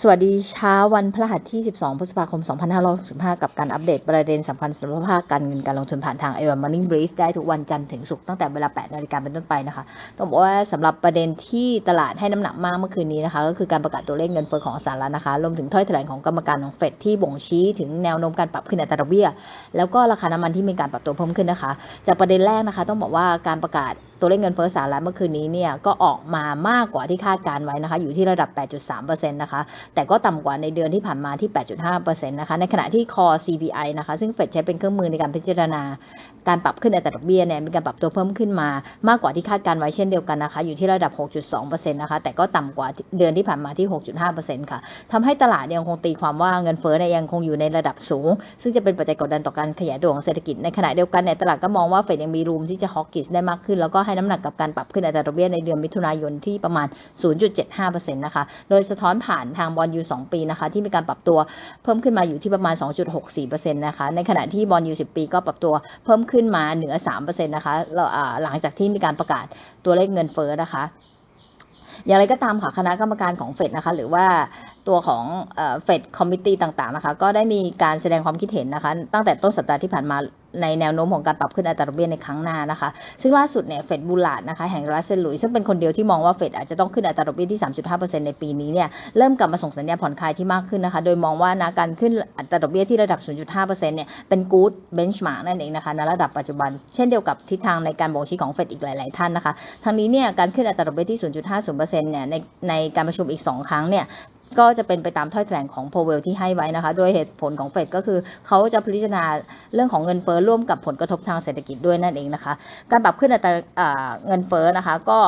สวัสดีเช้าวันพฤหัสที่ 12 พฤษภาคม 2565 กับการอัปเดตประเด็นสำคัญสำหรับภาคการเงินการลงทุนผ่านทาง a อ Morning Brief ได้ทุกวันจันทร์ถึงศุกร์ตั้งแต่เวลา 8 นาฬิกาเป็นต้นไปนะคะ ต้องบอกว่าสำหรับประเด็นที่ตลาดให้น้ำหนักมากเมื่อคืนนี้นะคะ ก็คือการประกาศตัวเลขเงินเฟ้อของสหรัฐนะคะ รวมถึงถ้อยแถลงของกรรมการของเฟดที่บ่งชี้ถึงแนวโน้มการปรับขึ้นอัตราดอกเบี้ย แล้วก็ราคาน้ำมันที่มีการปรับตัวเพิ่มขึ้นนะคะ จากประเด็นแรกนะคะ ต้องบอกว่าการประกาศ ตัวเลขเงินเฟ้อสหรัฐเมื่อคืนนี้เนี่ยก็ออกมามากกว่าที่คาดการไว้นะคะอยู่ที่ระดับ 8.3%นะคะแต่ก็ต่ำกว่าในเดือนที่ผ่านมาที่ 8.5%นะคะในขณะที่ core CPI นะคะซึ่งเฟดใช้เป็นเครื่องมือในการพิจารณาการปรับขึ้นอัตราดอกเบี้ยเนี่ยมีการปรับตัวเพิ่มขึ้นมามากกว่าที่คาดการไว้เช่นเดียวกันนะคะอยู่ที่ระดับ 6.2%นะคะแต่ก็ต่ำกว่าเดือนที่ผ่านมาที่ 6.5%ค่ะทำให้ตลาดยังคงตีความว่าเงินเฟ้อเนี่ยยังคงอยู่ในระดับสูง ซึ่งจะเป็นปัจจัยกดดันต่อการขยายตัวของเศรษฐกิจในขณะเดียวกันเนี่ยตลาดก็มองว่าเฟดยังมีรูมที่จะฮอกกิสได้มากขึ้น แล้วก็ให้น้ำหนักกับการปรับขึ้นอัตราดอกเบี้ยในเดือนมิถุนายนที่ประมาณ 0.75%นะคะ โดยสะท้อนผ่านทางบอลยู2ปีนะคะที่มีการปรับตัวเพิ่มขึ้นมาอยู่ที่ประมาณ 2.64%นะคะ ในขณะที่บอลยู10 ปีก็ปรับตัวเพิ่มขึ้นมาเหนือ 3%นะคะหลังจากที่มีการประกาศตัวเลขเงินเฟ้อนะคะอย่างไรก็ตามค่ะคณะกรรมการของเฟดนะคะหรือว่า ตัวของเฟดคอมมิตี้ต่างๆนะคะก็ได้มีการแสดงความคิดเห็นนะคะ ตั้งแต่ต้นสัปดาห์ที่ผ่านมาในแนวโน้มของการปรับขึ้นอัตราดอกเบี้ยในครั้งหน้านะคะ ซึ่งล่าสุดเนี่ยเฟดบูลาดนะคะแห่งรัสเซนหลุยซึ่งเป็นคนเดียวที่มองว่าเฟดอาจจะต้องขึ้นอัตราดอกเบี้ยที่ 3.5%ในปีนี้เนี่ยเริ่มกลับมาส่งสัญญาณผ่อนคลายที่มากขึ้นนะคะ โดยมองว่านะการขึ้นอัตราดอกเบี้ยที่ระดับ 0.5%เนี่ยเป็นกู๊ดเบนช์มาร์กนั่นเองนะคะในระดับปัจจุบัน เช่นเดียวกับทิศทางในการบ่งชี้ของเฟดอีกหลาย ๆ ท่านนะคะทั้งนี้เนี่ยการขึ้นอัตราดอกเบี้ยที่ 0.50%เนี่ยในในการประชุมอีก 2 ครั้งเนี่ย ก็จะเป็นไปตามถ้อยแถลงของโพเวลที่ให้ไว้นะคะ โดยเหตุผลของเฟดก็คือเขาจะพิจารณาเรื่องของเงินเฟ้อร่วมกับผลกระทบทางเศรษฐกิจด้วยนั่นเองนะคะ การปรับขึ้นอัตราเงินเฟ้อนะคะก็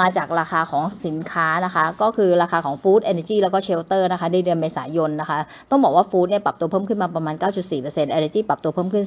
มาจากราคาของสินค้านะคะ ก็คือราคาของฟู้ดเอเนจีแล้วก็เชลเตอร์นะคะในเดือนเมษายนนะคะ ต้องบอกว่าฟู้ดเนี่ยปรับตัวเพิ่มขึ้นมาประมาณ 9.4%เอเนจีปรับตัวเพิ่มขึ้น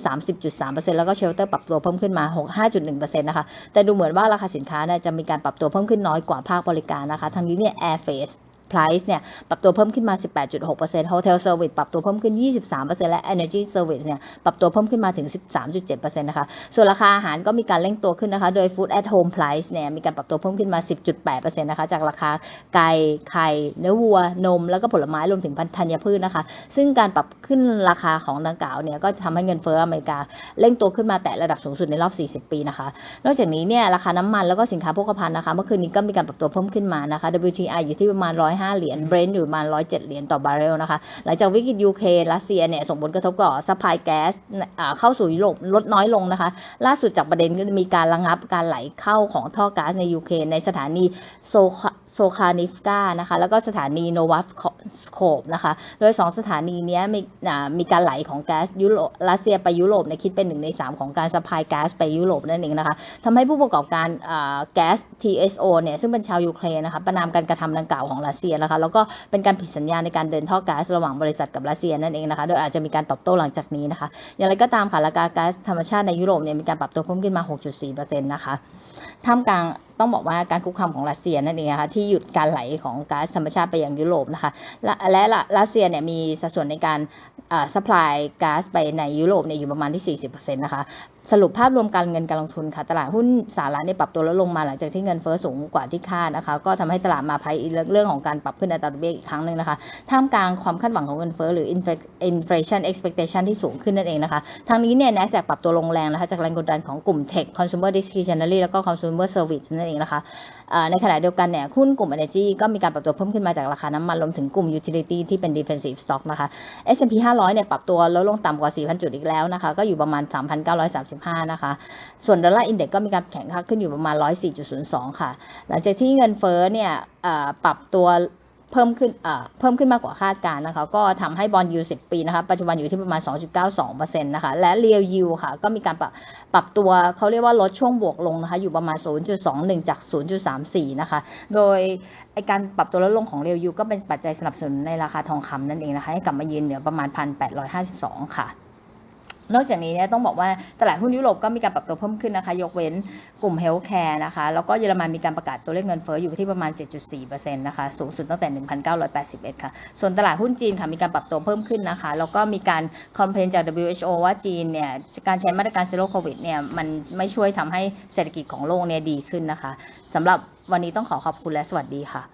30.3%แล้วก็เชลเตอร์ปรับตัวเพิ่มขึ้นมา65.1%นะคะ แต่ดูเหมือนว่าราคาสินค้าเนี่ยจะมีการปรับตัวเพิ่มขึ้นน้อยกว่าภาคบริการนะคะทางนี้เนี่ย Air f a c e Price เนี่ยปรับตัวเพิ่มขึ้นมา 18.6% Hotel Service ปรับตัวเพิ่มขึ้น 23%และ Energy Service เนี่ยปรับตัวเพิ่มขึ้นมาถึง 13.7%นะคะส่วนราคาอาหารก็มีการเร่งตัวขึ้นนะคะ โดย Food at Home Price เนี่ยมีการปรับตัวเพิ่มขึ้นมา 10.8%นะคะจากราคาไก่ไข่เนื้อวัวนม แล้วก็ผลไม้รวมถึงพันธัญพืชนะคะ ซึ่งการปรับขึ้นราคาของดังกล่าวเนี่ยก็ทำให้เงินเฟ้ออเมริกาเร่งตัวขึ้นมาแตะระดับสูงสุดในรอบ 40 ปีนะคะ นอกจากนี้เนี่ยราคาน้ำมันแล้วก็สินค้าโภคภัณฑ์นะคะเมื่อคืนนี้ก็มีการปรับตัวเพิ่มขึ้นมานะคะ WTI อยู่ที่ประมาณ105 เหรียญเบรนท์อยู่ประมาณ 107 เหรียญต่อบาร์เรลนะคะ หลังจากวิกฤตยูเครนรัสเซียเนี่ยส่งผลกระทบก่อซัพพลายแก๊สเข้าสู่ยุโรปลดน้อยลงนะคะ ล่าสุดจากประเด็นก็มีการระงับการไหลเข้าของท่อก๊าซในยูเครนในสถานีโซ โซคานิฟกานะคะ แล้วก็สถานีโนวัฟสโคปนะคะ โดย 2 สถานีนี้มีมีการไหลของแก๊สยุโรปรัสเซียไปยุโรปเนี่ยคิดเป็นหนึ่งใน 3 ของการสปายแก๊สไปยุโรปนั่นเองนะคะทำให้ผู้ประกอบการแก๊ส TSO เนี่ยซึ่งเป็นชาวยูเครนนะคะประนามการกระทำดังกล่าวของรัสเซียนะคะ แล้วก็เป็นการผิดสัญญาในการเดินท่อแก๊าซระหว่างบริษัทกับรัสเซียนั่นเองนะคะ โดยอาจจะมีการตอบโต้หลังจากนี้นะคะ อย่างไรก็ตามค่ะราคาแก๊าซธรรมชาติในยุโรปเนี่ยมีการปรับตัวเพิ่มขึ้นมา 6.4%นะคะท่ามกลางต้องบอกว่าการคุกคามของรัสเซียนั่นเองนะคะที่หยุดการไหลของก๊าซธรรมชาติไปยังยุโรปนะคะ และและรัสเซียเนี่ยมีสัดส่วนในการซัพพลายก๊าซไปในยุโรปเนี่ยอยู่ประมาณที่ 40%นะคะสรุปภาพรวมการเงินการลงทุนค่ะตลาดหุ้นสหรัฐเนี่ยปรับตัวลดลงมาหลังจากที่เงินเฟ้อสูงกว่าที่คาดนะคะ ก็ทำให้ตลาดมาภัยเรื่องของการปรับขึ้นอัตราดอกเบี้ยอีกครั้งหนึ่งนะคะท่ามกลางความคาดหวังของเงินเฟ้อหรือ inflation expectation ที่สูงขึ้นนั่นเองนะคะทางนี้เนี่ย NASDAQ ปรับตัวลงแรงนะคะจากแรงกดดันของกลุ่ม tech consumer discretionary แล้วก็ consumer service นั่นเองนะคะในขณะเดียวกันเนี่ยหุ้นกลุ่ม energy ก็มีการปรับตัวเพิ่มขึ้นมาจากราคาน้ำมันรวมถึงกลุ่ม utility ที่เป็น defensive stock นะคะ S&P 500 เนี่ยปรับตัวลดลงต่ำกว่า 4,000 จุดอีกแล้วนะคะ ก็อยู่ประมาณ 3,935 นะคะ ส่วนดอลลาร์อินเด็กก็มีการแข็งค่าขึ้นอยู่ประมาณ 104.02 ค่ะ หลังจากที่เงินเฟ้อเนี่ยปรับตัว เพิ่มขึ้นเพิ่มขึ้นมากกว่าคาดการนะคะ ก็ทำให้บอลยู10 ปีนะคะ ปัจจุบันอยู่ที่ประมาณ 2.92%นะคะ และเรียวยูค่ะ ก็มีการปรับปรับตัวเขาเรียกว่าลดช่วงบวกลงนะคะ อยู่ประมาณ 0.21 จาก 0.34 นะคะ โดยไอการปรับตัวลดลงของเรียวยูก็เป็นปัจจัยสนับสนุนในราคาทองคำนั่นเองนะคะ ให้กลับมายืนเหนือประมาณ 1,852 ค่ะ นอกจากนี้เนี่ยต้องบอกว่าตลาดหุ้นยุโรปก็มีการปรับตัวเพิ่มขึ้นนะคะ ยกเว้นกลุ่มเฮลท์แคร์นะคะ แล้วก็เยอรมันมีการประกาศตัวเลขเงินเฟ้ออยู่ที่ประมาณ 7.4%นะคะ สูงสุดตั้งแต่ 1,981 ค่ะ ส่วนตลาดหุ้นจีนค่ะ มีการปรับตัวเพิ่มขึ้นนะคะ แล้วก็มีการคอมเพลนจาก WHO ว่าจีนเนี่ย การใช้มาตรการเซโรโควิดเนี่ย มันไม่ช่วยทำให้เศรษฐกิจของโลกเนี่ยดีขึ้นนะคะสำหรับวันนี้ต้องขอขอบคุณและสวัสดีค่ะ